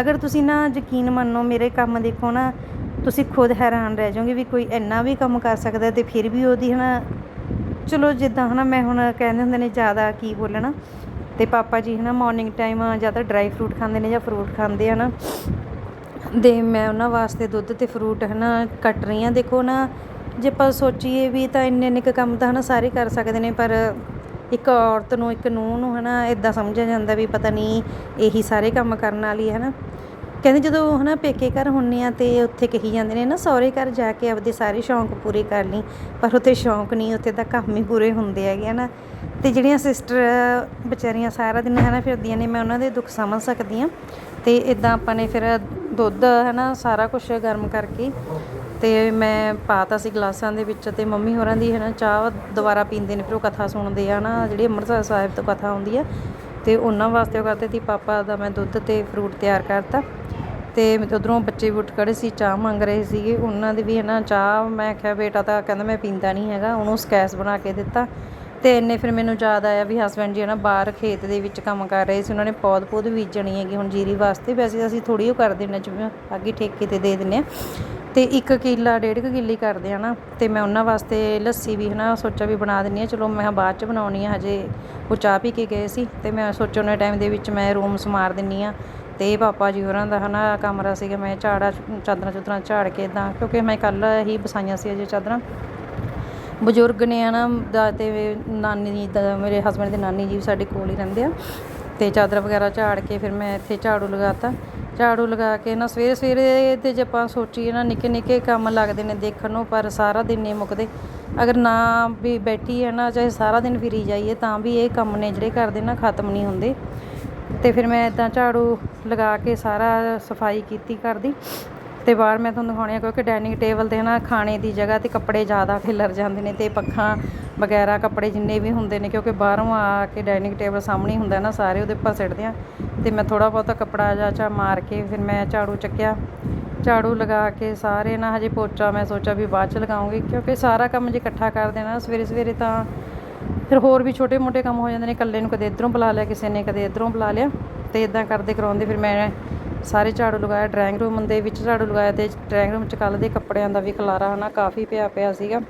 ਅਗਰ ਤੁਸੀਂ ਨਾ ਯਕੀਨ ਮੰਨੋ, ਮੇਰੇ ਕੰਮ ਦੇਖੋ ਨਾ, ਤੁਸੀਂ ਖੁਦ ਹੈਰਾਨ ਰਹਿ ਜਾਓਗੇ ਵੀ ਕੋਈ ਇੰਨਾ ਵੀ ਕੰਮ ਕਰ ਸਕਦਾ ਤੇ ਫਿਰ ਵੀ ਉਹਦੀ, ਹਨਾ? ਚਲੋ ਜਿੱਦਾਂ, ਹਨਾ? ਮੈਂ ਹੁਣ ਕਹਿੰਦੇ ਹੁੰਦੇ ਨੇ ਜ਼ਿਆਦਾ ਕੀ ਬੋਲਣਾ? ਤੇ ਪਾਪਾ ਜੀ, ਹਨਾ ਮਾਰਨਿੰਗ ਟਾਈਮ ਜ਼ਿਆਦਾ ਡਰਾਈ ਫਰੂਟ ਖਾਂਦੇ ਨੇ ਜਾਂ ਫਰੂਟ ਖਾਂਦੇ ਆ ਨਾ ਦੇ ਮੈਂ ਉਹਨਾਂ ਵਾਸਤੇ ਦੁੱਧ ਤੇ ਫਰੂਟ ਹਨਾ, ਕੱਟ ਰਹੀ ਹਾਂ ਦੇਖੋ ਨਾ ਜੇ ਆਪਾਂ ਸੋਚੀਏ ਵੀ ਤਾਂ ਇੰਨੇ ਇੰਨੇ ਕੁ ਕੰਮ ਤਾਂ ਹਨਾ ਸਾਰੇ ਕਰ ਸਕਦੇ ਨੇ, ਪਰ ਇੱਕ ਔਰਤ ਨੂੰ, ਇੱਕ ਨੂੰਹ ਨੂੰ ਹਨਾ ਇਦਾਂ ਸਮਝਿਆ ਜਾਂਦਾ ਵੀ ਪਤਾ ਨਹੀਂ ਇਹੀ ਸਾਰੇ ਕੰਮ ਕਰਨ ਵਾਲੀ ਹੈ ਹਨਾ। ਕਹਿੰਦੇ ਜਦੋਂ ਹਨਾ ਪੇਕੇ ਘਰ ਹੁੰਨੇ ਆ ਤੇ ਉੱਥੇ ਕਹੀ ਜਾਂਦੇ ਨੇ, ਨਾ ਸਹੁਰੇ ਘਰ ਜਾ ਕੇ ਆਪਦੇ ਸਾਰੇ ਸ਼ੌਂਕ ਪੂਰੇ ਕਰ ਲਈ, ਪਰ ਉੱਥੇ ਸ਼ੌਂਕ ਨਹੀਂ ਉੱਥੇ ਤਾਂ ਕੰਮ ਹੀ ਪੂਰੇ ਹੁੰਦੇ ਹੈਗੇ ਹਨਾ ਤੇ ਜਿਹੜੀਆਂ ਸਿਸਟਰ ਵਿਚਾਰੀਆਂ ਸਾਰਾ ਦਿਨ ਹਨਾ ਫਿਰਦੀਆਂ ਨੇ, ਮੈਂ ਉਹਨਾਂ ਦੇ ਦੁੱਖ ਸਮਝ ਸਕਦੀ ਆ ਤੇ ਇਦਾਂ ਆਪਾਂ ਨੇ ਫਿਰ ਦੁੱਧ ਹਨਾ ਸਾਰਾ ਕੁਝ ਗਰਮ ਕਰਕੇ ਅਤੇ ਮੈਂ ਪਾਤਾ ਸੀ ਗਲਾਸਾਂ ਦੇ ਵਿੱਚ ਅਤੇ ਮੰਮੀ ਹੋਰਾਂ ਦੀ ਹੈ ਨਾ ਚਾਹ ਦੁਬਾਰਾ ਪੀਂਦੇ ਨੇ, ਫਿਰ ਉਹ ਕਥਾ ਸੁਣਦੇ ਆ ਨਾ ਜਿਹੜੀ ਅੰਮ੍ਰਿਤਸਰ ਸਾਹਿਬ ਤੋਂ ਕਥਾ ਆਉਂਦੀ ਆ। ਅਤੇ ਉਹਨਾਂ ਵਾਸਤੇ ਉਹ ਕਰਦੇ ਸੀ, ਪਾਪਾ ਦਾ ਮੈਂ ਦੁੱਧ ਅਤੇ ਫਰੂਟ ਤਿਆਰ ਕਰਤਾ। ਤੇ ਉਧਰੋਂ ਬੱਚੇ ਵੀ ਉੱਠ ਖੜੇ ਸੀ, ਚਾਹ ਮੰਗ ਰਹੇ ਸੀਗੇ। ਉਹਨਾਂ ਦੀ ਵੀ ਹੈ ਨਾ ਚਾਹ, ਮੈਂ ਕਿਹਾ, ਬੇਟਾ ਤਾਂ ਕਹਿੰਦਾ ਮੈਂ ਪੀਂਦਾ ਨਹੀਂ ਹੈਗਾ। ਉਹਨੂੰ ਸਕੈਸ ਬਣਾ ਕੇ ਦਿੱਤਾ। ਤੇ ਇੰਨੇ ਫਿਰ ਮੈਨੂੰ ਯਾਦ ਆਇਆ ਵੀ ਹਸਬੈਂਡ ਜੀ ਹੈ ਨਾ ਬਾਹਰ ਖੇਤ ਦੇ ਵਿੱਚ ਕੰਮ ਕਰ ਰਹੇ ਸੀ। ਉਹਨਾਂ ਨੇ ਪੌਦ ਪੌਦ ਬੀਜਣੀ ਹੈਗੀ, ਹੁਣ ਜੀਰੀ ਵਾਸਤੇ। ਵੈਸੇ ਅਸੀਂ ਥੋੜੀ ਉਹ ਕਰ ਦਿੰਨੇ ਜਿਵੇਂ ਅੱਗੇ ਠੇਕੇ ਤੇ ਦੇ ਦਿੰਨੇ ਆ ਤੇ ਇੱਕ ਕਿੱਲਾ, ਡੇਢ ਕੁ ਕਿੱਲੀ ਕਰਦੇ ਆ ਨਾ, ਤੇ ਮੈਂ ਉਹਨਾਂ ਵਾਸਤੇ ਲੱਸੀ ਵੀ ਹਨਾ ਸੋਚਿਆ ਵੀ ਬਣਾ ਦਿੰਨੀ ਆ ਚਲੋ ਮੈਂ ਬਾਅਦ ਚ ਬਣਾਉਣੀ ਆ, ਹਜੇ ਉਹ ਚਾਹ ਪੀ ਕੇ ਗਏ ਸੀ ਤੇ ਮੈਂ ਸੋਚਿਆ ਉਹਨਾਂ ਟਾਈਮ ਦੇ ਵਿੱਚ ਮੈਂ ਰੂਮ ਸਮਾਰ ਦਿੰਨੀ ਆ ਤੇ ਪਾਪਾ ਜੀ ਹੋਰਾਂ ਦਾ ਹਨਾ ਕਮਰਾ ਸੀਗਾ, ਮੈਂ ਝਾੜਾ ਚਾਦਰਾਂ ਚੁਦਰਾਂ ਝਾੜ ਕੇ ਇਦਾਂ ਕਿਉਂਕਿ ਮੈਂ ਕੱਲ ਹੀ ਵਸਾਈਆਂ ਸੀ ਅਜੇ ਚਾਦਰਾਂ। ਬਜ਼ੁਰਗ ਨੇ ਹਨਾ, ਦਾ ਤੇ ਨਾਨੀ ਜੀ ਦਾ ਮੇਰੇ ਹਸਬੰਡ ਦੇ ਨਾਨੀ ਜੀ ਵੀ ਸਾਡੇ ਕੋਲ ਹੀ ਰਹਿੰਦੇ ਆ। ਤੇ ਚਾਦਰ ਵਗੈਰਾ ਝਾੜ ਕੇ ਫਿਰ ਮੈਂ ਇੱਥੇ ਝਾੜੂ ਲਗਾਤਾ। ਝਾੜੂ ਲਗਾ ਕੇ ਨਾ ਸਵੇਰੇ ਸਵੇਰੇ ਤੇ ਜੇ ਆਪਾਂ ਸੋਚੀਏ ਨਾ, ਨਿੱਕੇ ਨਿੱਕੇ ਕੰਮ ਲੱਗਦੇ ਨੇ ਦੇਖਣ ਨੂੰ, ਪਰ ਸਾਰਾ ਦਿਨ ਨਹੀਂ ਮੁੱਕਦੇ। ਅਗਰ ਨਾ ਵੀ ਬੈਠੀ ਹੈ ਨਾ, ਚਾਹੇ ਸਾਰਾ ਦਿਨ ਫਿਰੀ ਜਾਈਏ, ਤਾਂ ਵੀ ਇਹ ਕੰਮ ਨੇ ਜਿਹੜੇ ਕਰਦੇ ਨਾ ਖਤਮ ਨਹੀਂ ਹੁੰਦੇ। ਤੇ ਫਿਰ ਮੈਂ ਇਦਾਂ ਝਾੜੂ ਲਗਾ ਕੇ ਸਾਰਾ ਸਫ਼ਾਈ ਕੀਤੀ ਘਰ ਦੀ। ਤੇ ਬਾਹਰ ਮੈਂ ਤੁਹਾਨੂੰ ਦਿਖਾਉਣੀ ਆ, ਕਿਉਂਕਿ ਡਾਈਨਿੰਗ ਟੇਬਲ ਤੇ ਨਾ ਖਾਣੇ ਦੀ ਜਗ੍ਹਾ ਤੇ ਕੱਪੜੇ ਜ਼ਿਆਦਾ ਖਿਲਰ ਜਾਂਦੇ ਨੇ ਤੇ ਪੱਖਾਂ ਵਗੈਰਾ, ਕੱਪੜੇ ਜਿੰਨੇ ਵੀ ਹੁੰਦੇ ਨੇ, ਕਿਉਂਕਿ ਬਾਹਰੋਂ ਆ ਕੇ ਡਾਈਨਿੰਗ ਟੇਬਲ ਸਾਹਮਣੇ ਹੁੰਦਾ ਨਾ, ਸਾਰੇ ਉਹਦੇ ਉੱਪਰ ਸਿੱਟਦੇ ਆ। ਤੇ ਮੈਂ ਥੋੜਾ ਬਹੁਤਾ ਕੱਪੜਾ ਜਾਂ ਚਾ ਮਾਰ ਕੇ ਫਿਰ ਮੈਂ ਝਾੜੂ ਚੱਕਿਆ। ਝਾੜੂ ਲਗਾ ਕੇ ਸਾਰੇ ਨਾ ਹਜੇ ਪੋਚਾ, ਮੈਂ ਸੋਚਿਆ ਵੀ ਬਾਅਦ ਚ ਲਗਾਉਂਗੀ, ਕਿਉਂਕਿ ਸਾਰਾ ਕੰਮ ਜੇ ਇਕੱਠਾ ਕਰ ਦੇਣਾ ਸਵੇਰੇ ਸਵੇਰੇ ਤਾਂ ਫਿਰ ਹੋਰ ਵੀ ਛੋਟੇ ਮੋਟੇ ਕੰਮ ਹੋ ਜਾਂਦੇ ਨੇ, ਇਕੱਲੇ ਨੂੰ ਕਦੇ ਇਧਰੋਂ ਬੁਲਾ ਲਿਆ, ਕਿਸੇ ਨੇ ਕਦੇ ਇਧਰੋਂ ਬੁਲਾ ਲਿਆ, ਤੇ ਇਦਾਂ ਕਰਦੇ ਕਰਾਉਂਦੇ ਫਿਰ ਮੈਂ ਸਾਰੇ ਝਾੜੂ ਲਗਾਇਆ ਡਰਾਇੰਗ ਰੂਮ ਦੇ ਵਿੱਚ ਝਾੜੂ ਲਗਾਇਆ ਤੇ ਡਰਾਇੰਗ ਰੂਮ ਚ ਕੱਲ੍ਹ ਦੇ ਕੱਪੜਿਆਂ ਦਾ ਵੀ ਖਲਾਰਾ ਹਨਾ, ਕਾਫੀ ਪਿਆ ਪਿਆ ਸੀਗਾ।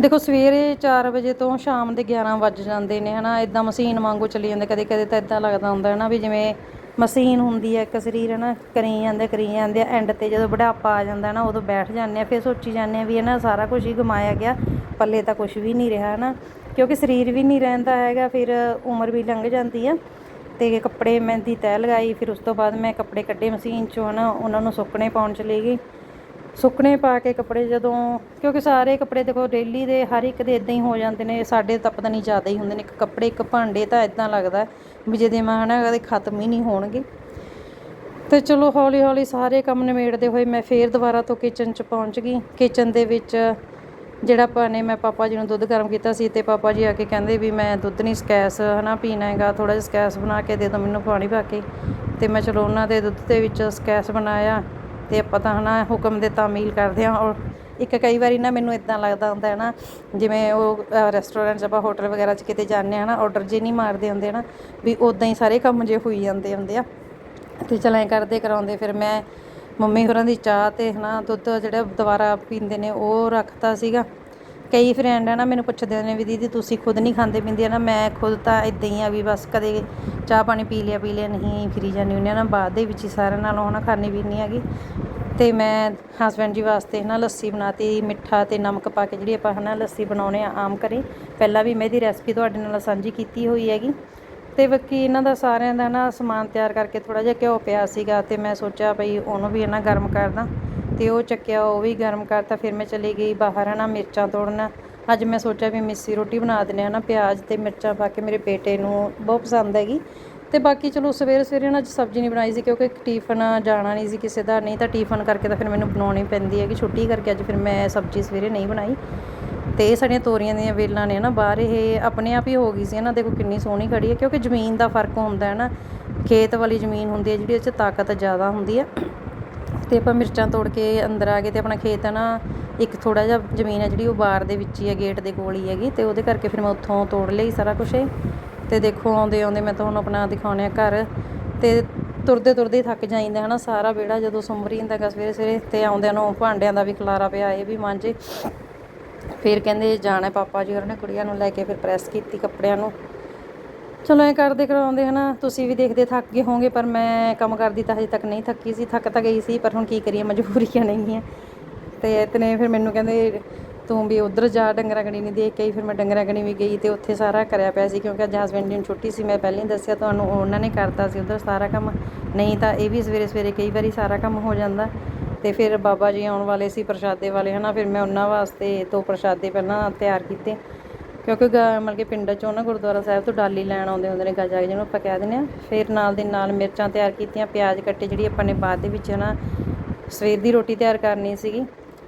ਦੇਖੋ ਸਵੇਰੇ 4 ਵਜੇ ਤੋਂ ਸ਼ਾਮ ਦੇ 11 ਵੱਜ ਜਾਂਦੇ ਨੇ ਹਨਾ ਇਦਾਂ ਮਸ਼ੀਨ ਵਾਂਗੂ ਚੱਲੀ ਜਾਂਦੇ ਕਦੇ ਕਦੇ ਤਾਂ ਇਦਾਂ ਲੱਗਦਾ ਹੁੰਦਾ ਹਨਾ ਵੀ ਜਿਵੇਂ ਮਸ਼ੀਨ ਹੁੰਦੀ ਹੈ, ਇੱਕ ਸਰੀਰ ਹਨਾ ਕਰੀ ਜਾਂਦੇ ਕਰੀ ਜਾਂਦੇ ਐਂਡ ਤੇ ਜਦੋਂ ਬੁਢਾਪਾ ਆ ਜਾਂਦਾ ਨਾ ਉਦੋਂ ਬੈਠ ਜਾਂਦੇ ਆ, ਫਿਰ ਸੋਚੀ ਜਾਂਦੇ ਆ ਵੀ ਇਹ ਸਾਰਾ ਕੁਝ ਹੀ ਗਮਾਇਆ ਗਿਆ, ਪੱਲੇ ਤਾਂ ਕੁਝ ਵੀ ਨਹੀਂ ਰਿਹਾ ਹਨਾ, ਕਿਉਂਕਿ ਸਰੀਰ ਵੀ ਨਹੀਂ ਰਹਿੰਦਾ ਹੈਗਾ, ਫਿਰ ਉਮਰ ਵੀ ਲੰਘ ਜਾਂਦੀ ਆ। ਤੇ ਕੱਪੜੇ ਮਹਿੰਦੀ ਤੈਅ ਲਗਾਈ, ਫਿਰ ਉਸ ਤੋਂ ਬਾਅਦ ਮੈਂ ਕੱਪੜੇ ਕੱਢੇ ਮਸ਼ੀਨ ਚੋਂ ਹਨਾ ਉਹਨਾਂ ਨੂੰ ਸੁੱਕਣੇ ਪਾਉਣ ਚਲੀ ਗਈ। ਸੁੱਕਣੇ ਪਾ ਕੇ ਕੱਪੜੇ ਜਦੋਂ, ਕਿਉਂਕਿ ਸਾਰੇ ਕੱਪੜੇ ਦੇਖੋ ਡੇਲੀ ਦੇ ਹਰ ਇੱਕ ਦੇ ਇਦਾਂ ਹੀ ਹੋ ਜਾਂਦੇ ਨੇ, ਸਾਡੇ ਤਾਂ ਪਤਾ ਨਹੀਂ ਜ਼ਿਆਦਾ ਹੀ ਹੁੰਦੇ ਨੇ, ਇੱਕ ਕੱਪੜੇ, ਇੱਕ ਭਾਂਡੇ ਤਾਂ ਇਦਾਂ ਲੱਗਦਾ ਵੀ ਜਿਹਦੇ ਮੈਂ ਹਨਾ ਕਦੇ ਖਤਮ ਹੀ ਨਹੀਂ ਹੋਣਗੇ। ਤੇ ਚਲੋ ਹੌਲੀ ਹੌਲੀ ਸਾਰੇ ਕੰਮ ਨਿਬੇੜਦੇ ਹੋਏ ਮੈਂ ਫੇਰ ਦੁਬਾਰਾ ਤੋਂ ਕਿਚਨ 'ਚ ਪਹੁੰਚ ਗਈ। ਕਿਚਨ ਦੇ ਵਿੱਚ ਜਿਹੜਾ ਆਪਾਂ ਨੇ, ਮੈਂ ਪਾਪਾ ਜੀ ਨੂੰ ਦੁੱਧ ਗਰਮ ਕੀਤਾ ਸੀ ਤੇ ਪਾਪਾ ਜੀ ਆ ਕੇ ਕਹਿੰਦੇ ਵੀ ਮੈਂ ਦੁੱਧ ਨਹੀਂ ਸਕੈਸ ਹਨਾ ਪੀਣਾ ਹੈਗਾ ਥੋੜਾ ਜਿਹਾ ਸਕੈਸ ਬਣਾ ਕੇ ਦੇ ਦਿਓ ਮੈਨੂੰ ਪਾਣੀ ਪਾ ਕੇ। ਤੇ ਮੈਂ ਚਲੋ ਉਹਨਾਂ ਦੇ ਦੁੱਧ ਦੇ ਵਿੱਚ ਸਕੈਸ ਬਣਾਇਆ ਤੇ ਆਪਾਂ ਤਾਂ ਹਨਾ ਹੁਕਮ ਦੇ ਤਾਮੀਲ ਕਰਦੇ ਹਾਂ। ਔਰ ਇੱਕ ਕਈ ਵਾਰੀ ਨਾ ਮੈਨੂੰ ਇਦਾਂ ਲੱਗਦਾ ਹੁੰਦਾ ਹੈ ਨਾ, ਜਿਵੇਂ ਉਹ ਰੈਸਟੋਰੈਂਟ 'ਚ ਆਪਾਂ ਹੋਟਲ ਵਗੈਰਾ 'ਚ ਕਿਤੇ ਜਾਂਦੇ ਆ ਨਾ ਆਰਡਰ ਜੇ ਨਹੀਂ ਮਾਰਦੇ ਹੁੰਦੇ ਨਾ, ਵੀ ਉਦਾਂ ਹੀ ਸਾਰੇ ਕੰਮ ਜੇ ਹੋਈ ਜਾਂਦੇ ਹੁੰਦੇ ਆ। ਤੇ ਚਲ ਐਂ ਕਰਦੇ ਕਰਾਉਂਦੇ, ਫਿਰ ਮੈਂ ਮੰਮੀ ਹੋਰਾਂ ਦੀ ਚਾਹ ਤੇ ਹਨਾ, ਦੁੱਧ ਜਿਹੜਾ ਦੁਬਾਰਾ ਪੀਂਦੇ ਨੇ, ਉਹ ਰੱਖਤਾ ਸੀਗਾ। ਕਈ ਫਰੈਂਡ ਆ ਨਾ ਮੈਨੂੰ ਪੁੱਛਦੇ ਨੇ ਵੀ ਦੀਦੀ ਤੁਸੀਂ ਖੁਦ ਨਹੀਂ ਖਾਂਦੇ ਪੀਂਦੇ ਆ ਨਾ ਮੈਂ ਖੁਦ ਤਾਂ ਇਦਾਂ ਹੀ ਆ ਵੀ ਬਸ ਕਦੇ ਚਾਹ ਪਾਣੀ ਪੀ ਲਿਆ ਪੀ ਲਿਆ, ਨਹੀਂ, ਫਿਰੀ ਜਾਂਦੀ ਹੁੰਦੀ ਆ ਨਾ ਬਾਅਦ ਦੇ ਵਿੱਚ ਹੀ ਸਾਰਿਆਂ ਨਾਲੋਂ ਹਨਾ ਖਾਣੀ ਪੀਣੀ ਹੈਗੀ। ਤੇ ਮੈਂ ਹਸਬੈਂਡ ਜੀ ਵਾਸਤੇ ਹਨਾ ਲੱਸੀ ਬਣਾਤੀ, ਮਿੱਠਾ ਤੇ ਨਮਕ ਪਾ ਕੇ ਜਿਹੜੀ ਆਪਾਂ ਹਨਾ ਲੱਸੀ ਬਣਾਉਣੇ ਆ ਆਮ ਕਰੀ ਪਹਿਲਾਂ ਵੀ ਮੈਂ ਇਹਦੀ ਰੈਸਪੀ ਤੁਹਾਡੇ ਨਾਲ ਸਾਂਝੀ ਕੀਤੀ ਹੋਈ ਹੈਗੀ। ਤੇ ਬਾਕੀ ਇਹਨਾਂ ਦਾ ਸਾਰਿਆਂ ਦਾ ਨਾ ਸਮਾਨ ਤਿਆਰ ਕਰਕੇ ਥੋੜਾ ਜਿਹਾ ਘਿਓ ਪਿਆ ਸੀਗਾ ਤੇ ਮੈਂ ਸੋਚਿਆ ਭਈ ਉਹਨੂੰ ਵੀ ਇਹਨਾਂ ਗਰਮ ਕਰਦਾ ਤੇ ਉਹ ਚੱਕਿਆ, ਉਹ ਵੀ ਗਰਮ ਕਰਤਾ, ਫਿਰ ਮੈਂ ਚਲੀ ਗਈ ਬਾਹਰ ਹਨਾ ਮਿਰਚਾਂ ਤੋੜਨ। ਅੱਜ ਮੈਂ ਸੋਚਿਆ ਵੀ ਮਿੱਸੀ ਰੋਟੀ ਬਣਾ ਦਿੰਦੇ ਨਾ ਪਿਆਜ਼ ਤੇ ਮਿਰਚਾਂ ਪਾ ਕੇ ਮੇਰੇ ਬੇਟੇ ਨੂੰ ਬਹੁਤ ਪਸੰਦ ਹੈਗੀ। ਤੇ ਬਾਕੀ ਚਲੋ ਸਵੇਰੇ ਸਵੇਰੇ ਨਾ ਅੱਜ ਸਬਜ਼ੀ ਨਹੀਂ ਬਣਾਈ ਸੀ ਕਿਉਂਕਿ ਟਿਫਨ ਜਾਣਾ ਨਹੀਂ ਸੀ ਕਿਸੇ ਦਾ, ਨਹੀਂ ਤਾਂ ਟਿਫਨ ਕਰਕੇ ਤਾਂ ਫਿਰ ਮੈਨੂੰ ਬਣਾਉਣੀ ਪੈਂਦੀ ਹੈਗੀ, ਛੁੱਟੀ ਕਰਕੇ ਅੱਜ ਫਿਰ ਮੈਂ ਸਬਜ਼ੀ ਸਵੇਰੇ ਨਹੀਂ ਬਣਾਈ। ਤੇ ਇਹ ਸਾਡੀਆਂ ਤੋਰੀਆਂ ਦੀਆਂ ਵੇਲਾਂ ਨੇ ਨਾ ਬਾਹਰ ਇਹ ਆਪਣੇ ਆਪ ਹੀ ਹੋ ਗਈ ਸੀ ਨਾ ਦੇਖੋ ਕਿੰਨੀ ਸੋਹਣੀ ਖੜੀ ਹੈ, ਕਿਉਂਕਿ ਜ਼ਮੀਨ ਦਾ ਫ਼ਰਕ ਹੁੰਦਾ ਹੈ ਨਾ, ਖੇਤ ਵਾਲੀ ਜ਼ਮੀਨ ਹੁੰਦੀ ਹੈ ਜਿਹੜੀ ਇਹ 'ਚ ਤਾਕਤ ਜ਼ਿਆਦਾ ਹੁੰਦੀ ਹੈ। ਤੇ ਆਪਾਂ ਮਿਰਚਾਂ ਤੋੜ ਕੇ ਅੰਦਰ ਆ ਗਏ ਤੇ ਆਪਣਾ ਖੇਤ ਹੈ ਨਾ, ਇੱਕ ਥੋੜਾ ਜਿਹਾ ਜ਼ਮੀਨ ਹੈ ਜਿਹੜੀ, ਉਹ ਬਾਹਰ ਦੇ ਵਿੱਚ ਹੀ ਹੈ, ਗੇਟ ਦੇ ਕੋਲ ਹੀ ਹੈਗੀ, ਤੇ ਉਹਦੇ ਕਰਕੇ ਫਿਰ ਮੈਂ ਉੱਥੋਂ ਤੋੜ ਲਈ ਸਾਰਾ ਕੁਝ ਤੇ ਦੇਖੋ ਆਉਂਦੇ ਆਉਂਦੇ ਮੈਂ ਤੁਹਾਨੂੰ ਆਪਣਾ ਦਿਖਾਉਣੇ ਆ ਘਰ, ਤੇ ਤੁਰਦੇ ਤੁਰਦੇ ਹੀ ਥੱਕ ਜਾਈਦਾ ਹੈ ਨਾ, ਸਾਰਾ ਵਿਹੜਾ ਜਦੋਂ ਸੁੰਮਰੀ ਹੁੰਦਾ ਗਾ ਸਵੇਰੇ ਸਵੇਰੇ, ਤੇ ਆਉਂਦਿਆਂ ਨੂੰ ਭਾਂਡਿਆਂ ਦਾ ਵੀ ਖਲਾਰਾ ਪਿਆ, ਇਹ ਵੀ ਮਾਂਜੇ। ਫਿਰ ਕਹਿੰਦੇ ਜਾਣਾ ਪਾਪਾ ਜੀ ਹੋਰਾਂ ਨੇ ਕੁੜੀਆਂ ਨੂੰ ਲੈ ਕੇ ਫਿਰ ਪ੍ਰੈਸ ਕੀਤੀ ਕੱਪੜਿਆਂ ਨੂੰ। ਚਲੋ ਐ ਕਰਦੇ ਕਰਾਉਂਦੇ ਹਨਾ, ਤੁਸੀਂ ਵੀ ਦੇਖਦੇ ਥੱਕ ਗਏ ਹੋਵੋਗੇ, ਪਰ ਮੈਂ ਕੰਮ ਕਰਦੀ ਤਾਂ ਹਜੇ ਤੱਕ ਨਹੀਂ ਥੱਕੀ ਸੀ, ਥੱਕ ਤਾਂ ਗਈ ਸੀ, ਪਰ ਹੁਣ ਕੀ ਕਰੀਏ, ਮਜਬੂਰੀਆਂ ਨਹੀਂ ਹੈ ਤੇ ਇਤਨੇ ਫਿਰ ਮੈਨੂੰ ਕਹਿੰਦੇ, ਤੂੰ ਵੀ ਉਧਰ ਜਾ ਡੰਗਰਾਂ ਕਣੀ ਨਹੀਂ ਦੇਖ ਕੇ ਫਿਰ ਮੈਂ ਡੰਗਰਾਂ ਕਣੀ ਵੀ ਗਈ ਤੇ ਉੱਥੇ ਸਾਰਾ ਕਰਿਆ ਪਿਆ ਸੀ, ਕਿਉਂਕਿ ਅੱਜ ਹਸਬੈਂਡ ਨੂੰ ਛੁੱਟੀ ਸੀ, ਮੈਂ ਪਹਿਲਾਂ ਹੀ ਦੱਸਿਆ ਤੁਹਾਨੂੰ, ਉਹਨਾਂ ਨੇ ਕਰਤਾ ਸੀ ਉਧਰ ਸਾਰਾ ਕੰਮ। ਨਹੀਂ ਤਾਂ ਇਹ ਵੀ ਸਵੇਰੇ ਸਵੇਰੇ ਕਈ ਵਾਰੀ ਸਾਰਾ ਕੰਮ ਹੋ ਜਾਂਦਾ। ਤੇ ਫਿਰ ਬਾਬਾ ਜੀ ਆਉਣ ਵਾਲੇ ਸੀ ਪ੍ਰਸ਼ਾਦੇ ਵਾਲੇ, ਹਨਾ, ਫਿਰ ਮੈਂ ਉਹਨਾਂ ਵਾਸਤੇ ਦੋ ਪ੍ਰਸ਼ਾਦੇ ਪਹਿਲਾਂ ਤਿਆਰ ਕੀਤੇ। ਕਿਉਂਕਿ ਗਾ- ਮਤਲਬ ਕਿ ਪਿੰਡ ਚੋਂ ਨਾ ਗੁਰਦੁਆਰਾ ਸਾਹਿਬ ਤੋਂ ਡਾਲੀ ਲੈਣ ਆਉਂਦੇ ਹੁੰਦੇ ਨੇ, ਗਜਾ ਜਿਹਨੂੰ ਆਪਾਂ ਕਹਿ ਦਿੰਦੇ ਆ ਫਿਰ ਨਾਲ ਦੇ ਨਾਲ ਮਿਰਚਾਂ ਤਿਆਰ ਕੀਤੀਆਂ, ਪਿਆਜ਼ ਕੱਟੇ, ਜਿਹੜੀ ਆਪਾਂ ਨੇ ਬਾਅਦ ਦੇ ਵਿੱਚ ਨਾ ਸਵੇਰ ਦੀ ਰੋਟੀ ਤਿਆਰ ਕਰਨੀ ਸੀਗੀ।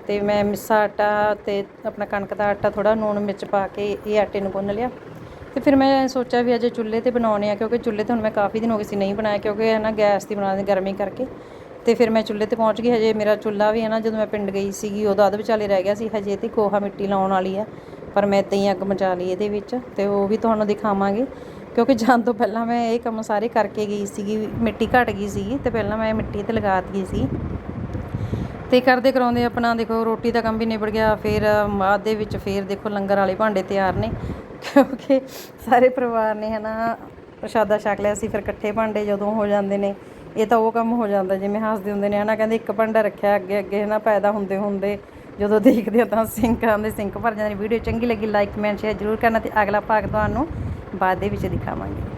ਤੇ ਮੈਂ ਮਿੱਸਾ ਆਟਾ ਤੇ ਆਪਣਾ ਕਣਕ ਦਾ ਆਟਾ ਥੋੜਾ ਨੂਣ ਮਿਰਚ ਪਾ ਕੇ ਇਹ ਆਟੇ ਨੂੰ ਗੁੰਨ ਲਿਆ। ਤੇ ਫਿਰ ਮੈਂ ਸੋਚਿਆ ਵੀ ਅੱਜ ਚੁੱਲ੍ਹੇ ਤੇ ਬਣਾਉਣੇ ਆ ਕਿਉਂਕਿ ਚੁੱਲ੍ਹੇ ਤੇ ਹੁਣ ਮੈਂ ਕਾਫੀ ਦਿਨ ਹੋ ਗਏ ਸੀ ਨਹੀਂ ਬਣਾਇਆ, ਕਿਉਂਕਿ ਹੈ ਨਾ ਗੈਸ ਦੀ ਬਣਾ ਦੇ ਗਰਮੀ ਕਰਕੇ। ਤੇ ਫਿਰ ਮੈਂ ਚੁੱਲ੍ਹੇ ਤੇ ਪਹੁੰਚ ਗਈ, ਹਜੇ ਮੇਰਾ ਚੁੱਲ੍ਹਾ ਵੀ ਹੈ ਨਾ, ਜਦੋਂ ਮੈਂ ਪਿੰਡ ਗਈ ਸੀਗੀ, ਉਦੋਂ ਅੱਧ ਵਿਚਾਲੇ ਰਹਿ ਗਿਆ ਸੀ, ਹਜੇ ਤੇ ਕੋਹਾ ਮਿੱਟੀ ਲਾਉਣ ਵਾਲੀ ਆ, ਪਰ ਮੈਂ ਇੱਦਾਂ ਹੀ ਅੱਗ ਮਚਾ ਲਈ ਇਹਦੇ ਵਿੱਚ, ਤੇ ਉਹ ਵੀ ਤੁਹਾਨੂੰ ਦਿਖਾਵਾਂਗੇ, ਕਿਉਂਕਿ ਜਾਣ ਤੋਂ ਪਹਿਲਾਂ ਮੈਂ ਇਹ ਕੰਮ ਸਾਰੇ ਕਰਕੇ ਗਈ ਸੀਗੀ, ਮਿੱਟੀ ਘਟ ਗਈ ਸੀਗੀ, ਤੇ ਪਹਿਲਾਂ ਮੈਂ ਮਿੱਟੀ ਤੇ ਲਗਾ ਦਿੱਤੀ ਸੀ। ਤੇ ਕਰਦੇ ਕਰਾਉਂਦੇ ਆਪਣਾ, ਦੇਖੋ ਰੋਟੀ ਦਾ ਕੰਮ ਵੀ ਨਿਬੜ ਗਿਆ, ਫਿਰ ਬਾਅਦ ਦੇ ਵਿੱਚ ਫਿਰ ਦੇਖੋ ਲੰਗਰ ਵਾਲੇ ਭਾਂਡੇ ਤਿਆਰ ਨੇ, ਕਿਉਂਕਿ ਸਾਰੇ ਪਰਿਵਾਰ ਨੇ ਹਨਾ ਪ੍ਰਸ਼ਾਦਾ ਛਕ ਲਿਆ ਸੀ, ਫਿਰ ਇਕੱਠੇ ਭਾਂਡੇ ਜਦੋਂ ਹੋ ਜਾਂਦੇ ਨੇ ਇਹ ਤਾਂ ਉਹ ਕੰਮ ਹੋ ਜਾਂਦਾ, ਜਿਵੇਂ ਹੱਸਦੇ ਹੁੰਦੇ ਨੇ, ਹਨਾ, ਕਹਿੰਦੇ ਇੱਕ ਭਾਂਡਾ ਰੱਖਿਆ, ਅੱਗੇ ਅੱਗੇ, ਹਨਾ, ਪੈਦਾ ਹੁੰਦੇ ਹੁੰਦੇ, ਜਦੋਂ ਦੇਖਦੇ ਆ ਤਾਂ ਸਿੰਕਾਂ ਦੇ ਸਿੰਕ ਭਰ ਜਾਂਦੇ ਨੇ ਵੀਡੀਓ ਚੰਗੀ ਲੱਗੀ ਲਾਈਕ ਕਮੈਂਟ ਸ਼ੇਅਰ ਜ਼ਰੂਰ ਕਰਨਾ ਤੇ ਅਗਲਾ ਭਾਗ ਤੁਹਾਨੂੰ ਬਾਅਦ ਦੇ ਵਿੱਚ ਦਿਖਾਵਾਂਗੇ।